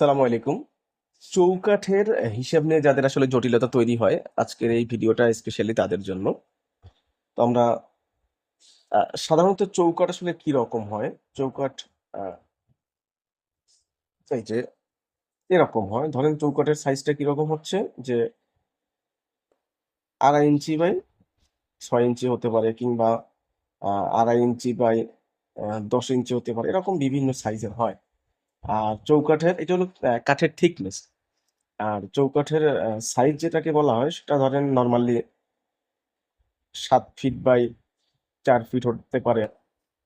সালামু আলাইকুম। চৌকাঠের হিসাব নিয়ে যাদের আসলে জটিলতা তৈরি হয়, আজকের এই ভিডিওটা স্পেশালি তাদের জন্য। তো আমরা সাধারণত চৌকাঠ আসলে কি রকম হয়? চৌকাঠ এই যে, এরকম হয়। ধরেন চৌকাঠের সাইজটা কীরকম হচ্ছে? যে, আড়াই ইঞ্চি বাই ছয় ইঞ্চি হতে পারে কিংবা আড়াই ইঞ্চি বাই দশ ইঞ্চি হতে পারে। এরকম বিভিন্ন সাইজের হয়। আর চৌকাঠের এটা হলো কাঠের থিকনেস আর চৌকাঠের সাইজ যেটাকে বলা হয়, সেটা ধরেন নর্মালি সাত ফিট বাই চার ফিট হতে পারে,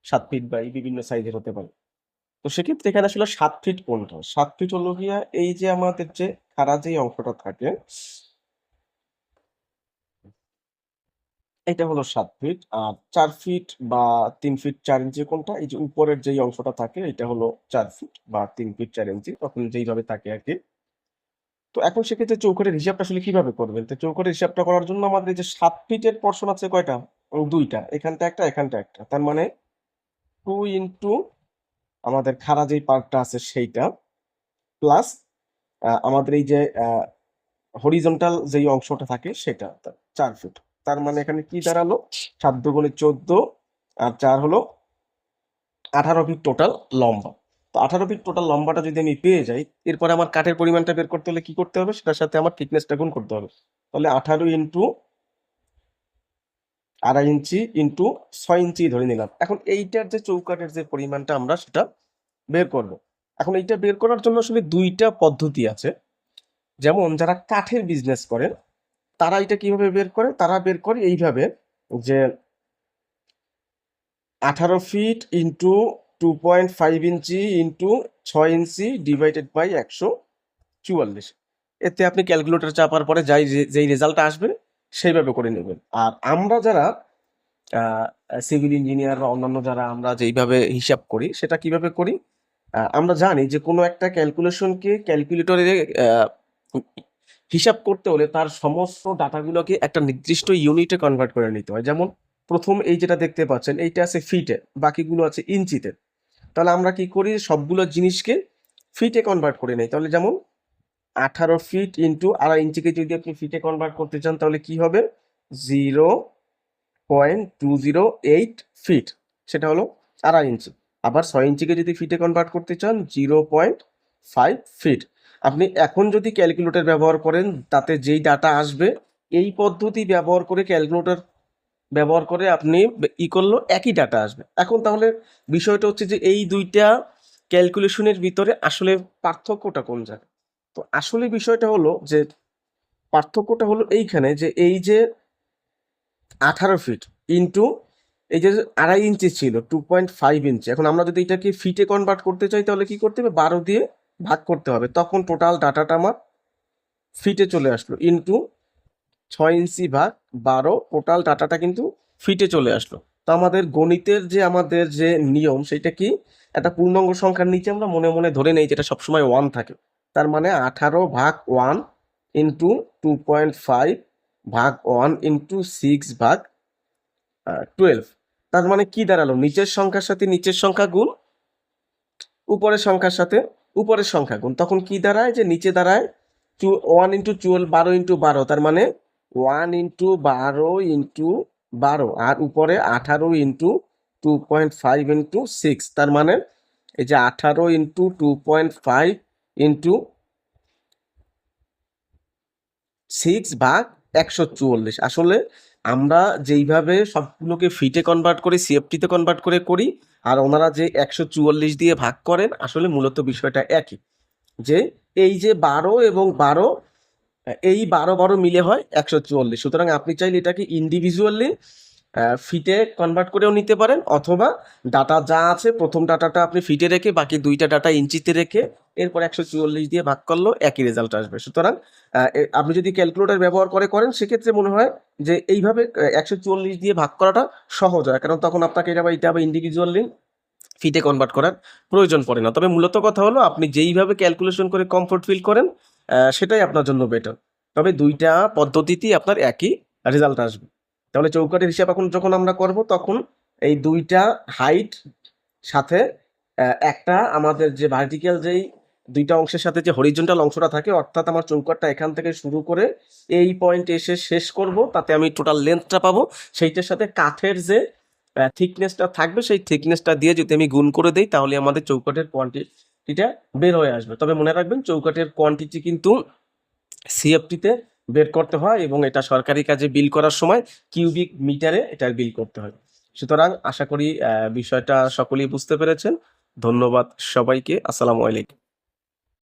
সাত ফিট বাই বিভিন্ন সাইজের হতে পারে। তো সেক্ষেত্রে এখানে আসলে সাত ফিট কোনটা? সাত ফিট হলো গিয়া এই যে আমাদের যে খাড়া যে অংশটা থাকে এটা হলো সাত ফিট আর চার ফিট বা তিন ফিট চার ইঞ্চি কোনটা, এই যে উপরের যেই অংশটা থাকে এটা হলো চার ফিট বা তিন ফিট চার ইঞ্চি তখন যেইভাবে থাকে আর কি। তো এখন সেক্ষেত্রে চৌকাঠের হিসাবটা আসলে কীভাবে করবেন? তো চৌকাঠের হিসাবটা করার জন্য আমাদের এই যে সাত ফিটের পোর্শন আছে কয়টা? দুইটা। এখানটা একটা এখানটা একটা। তার মানে টু ইন্টু আমাদের খাড়া যেই পার্টটা আছে সেইটা প্লাস আমাদের এই যে হরিজন্টাল যেই অংশটা থাকে সেটা চার ফিট তার মানে এখানে কি দাঁড়াল? সাত দুগুণে চোদ্দ আর চার হলো আঠারো ফিট টোটাল লম্বা। তো আঠারো ফিট টোটাল লম্বাটা যদি আমি পেয়ে যাই, এরপরে আমার কাঠের পরিমাণটা বের করতে হলে কি করতে হবে? সেটার সাথে আমার থিকনেসটা গুণ করতে হবে। তাহলে আঠারো ইন্টু আড়াই ইঞ্চি ইন্টু ছয় ইঞ্চি ধরে নিলাম। এখন এইটার যে চৌকাঠের যে পরিমাণটা আমরা সেটা বের করব। এখন এইটা বের করার জন্য আসলে দুইটা পদ্ধতি আছে। যেমন যারা কাঠের বিজনেস করেন তারা এটা কীভাবে বের করে? তারা বের করে এইভাবে যে আঠারো feet into two point five inch into ছয় ইঞ্চি ডিভাইডেড বাই একশো চুয়াল্লিশ। এতে আপনি ক্যালকুলেটর চাপার পরে যাই যেই রেজাল্ট আসবে, সেইভাবে করে নেবেন। আর আমরা যারা সিভিল ইঞ্জিনিয়ার বা অন্যান্য যারা আমরা যেইভাবে হিসাব করি, সেটা কীভাবে করি? আমরা জানি যে কোনো একটা ক্যালকুলেশনকে ক্যালকুলেটরে হিসাব করতে হলে তার সমস্ত ডাটাগুলোকে একটা নির্দিষ্ট ইউনিটে কনভার্ট করে নিতে হয়। যেমন প্রথম এই যেটা দেখতে পাচ্ছেন, এইটা আছে ফিটে বাকিগুলো আছে ইঞ্চিতে তাহলে আমরা কি করি? সবগুলো জিনিসকে ফিটে কনভার্ট করে নেই। তাহলে যেমন আঠারো ফিট ইন্টু আড়াই ইঞ্চিকে যদি আপনি ফিটে কনভার্ট করতে চান, তাহলে কি হবে? Zero point two zero eight feet সেটা হলো আড়াই ইঞ্চি আবার ছয় ইঞ্চিকে যদি ফিটে কনভার্ট করতে চান জিরো পয়েন্ট ফাইভ ফিট আপনি এখন যদি ক্যালকুলেটর ব্যবহার করেন, তাতে যেই ডাটা আসবে, এই পদ্ধতি ব্যবহার করে ক্যালকুলেটর ব্যবহার করে আপনি ই করল একই ডাটা আসবে। এখন তাহলে বিষয়টা হচ্ছে যে এই দুইটা ক্যালকুলেশনের ভিতরে আসলে পার্থক্যটা কোন জায়গায়? তো আসলে বিষয়টা হলো যে পার্থক্যটা হলো এইখানে যে এই যে আঠারো ফিট ইন্টু এই যে আড়াই ইঞ্চি ছিল টু পয়েন্ট ফাইভ ইঞ্চি এখন আমরা যদি এটাকে ফিটে কনভার্ট করতে চাই, তাহলে কি করতে হবে? বারো দিয়ে ভাগ করতে হবে। তখন টোটাল ডাটাটা আমার ফিটে চলে আসলো। ইন্টু ছয় ইঞ্চি ভাগ বারো টোটাল ডাটাটা কিন্তু ফিটে চলে আসলো। তো আমাদের গণিতের যে আমাদের যে নিয়ম, সেটা কি? একটা পূর্ণাঙ্গ সংখ্যার নিচে আমরা মনে মনে ধরে নেই যেটা সবসময় ওয়ান থাকে। তার মানে আঠারো ভাগ one into two point five ভাগ ওয়ান ইন্টু সিক্স ভাগ টুয়েলভ তার মানে কি দাঁড়াল? নিচের সংখ্যার সাথে নিচের সংখ্যা গুণ, উপরের সংখ্যার সাথে উপরের সংখ্যা। গুণ তখন কি দাঁড়ায়? যে নিচে দাঁড়ায় টু ওয়ান ইন্টু টুয়েলভ বারো ইন্টু বারো। তার মানে ওয়ান ইন্টু বারো ইন্টু বারো। আর উপরে আঠারো into two point five into six তার মানে এই যে আঠারো into two point five into six ভাগ একশো চুয়াল্লিশ। আসলে আমরা যেইভাবে সবগুলোকে ফিটে কনভার্ট করে সিএফটিতে কনভার্ট করে করি, আর ওনারা যে একশো চুয়াল্লিশ দিয়ে ভাগ করেন, আসলে মূলত বিষয়টা একই। যে এই যে বারো এবং বারো, এই বারো বারো মিলে হয় একশো চুয়াল্লিশ। সুতরাং আপনি চাইলে এটাকে ইন্ডিভিজুয়ালি ফিটে কনভার্ট করেও নিতে পারেন অথবা ডাটা যা আছে, প্রথম ডাটাটা আপনি ফিটে রেখে, বাকি দুইটা ডাটা ইঞ্চিতে রেখে এরপর একশো চুয়াল্লিশ দিয়ে ভাগ করলেও একই রেজাল্ট আসবে। সুতরাং আপনি যদি ক্যালকুলেটর ব্যবহার করে করেন, সেক্ষেত্রে মনে হয় যে এইভাবে একশো চুয়াল্লিশ দিয়ে ভাগ করাটা সহজ হয়। কারণ তখন আপনাকে এটা বা এটা বা ইন্ডিভিজুয়ালি ফিটে কনভার্ট করার প্রয়োজন পড়ে না। তবে মূলত কথা হলো, আপনি যেইভাবে ক্যালকুলেশন করে কমফোর্ট ফিল করেন সেটাই আপনার জন্য বেটার তবে দুইটা পদ্ধতিতেই আপনার একই রেজাল্ট আসবে। তাহলে চৌকাঠের হিসাব এখন যখন আমরা করব, তখন এই দুইটা হাইট সাথে একটা আমাদের যে ভার্টিক্যাল যেই দুইটা অংশের সাথে যে হরিজন্টাল অংশটা থাকে, অর্থাৎ আমার চৌকাটটা এখান থেকে শুরু করে এই পয়েন্ট এসে শেষ করব, তাতে আমি টোটাল লেন্থটা পাবো। সেইটার সাথে কাঠের যে থিকনেসটা থাকবে, সেই থিকনেসটা দিয়ে যদি আমি গুণ করে দিই, তাহলে আমাদের চৌকাটের কোয়ান্টিটিটা বের হয়ে আসবে। তবে মনে রাখবেন চৌকাটের কোয়ান্টিটি কিন্তু সিএফটিতে বের করতে হয় এবং এটা সরকারি কাজে বিল করার সময় কিউবিক মিটারে এটার বিল করতে হয়। সুতরাং আশা করি বিষয়টা সকলেই বুঝতে পেরেছেন। ধন্যবাদ সবাইকে। আসসালামু আলাইকুম।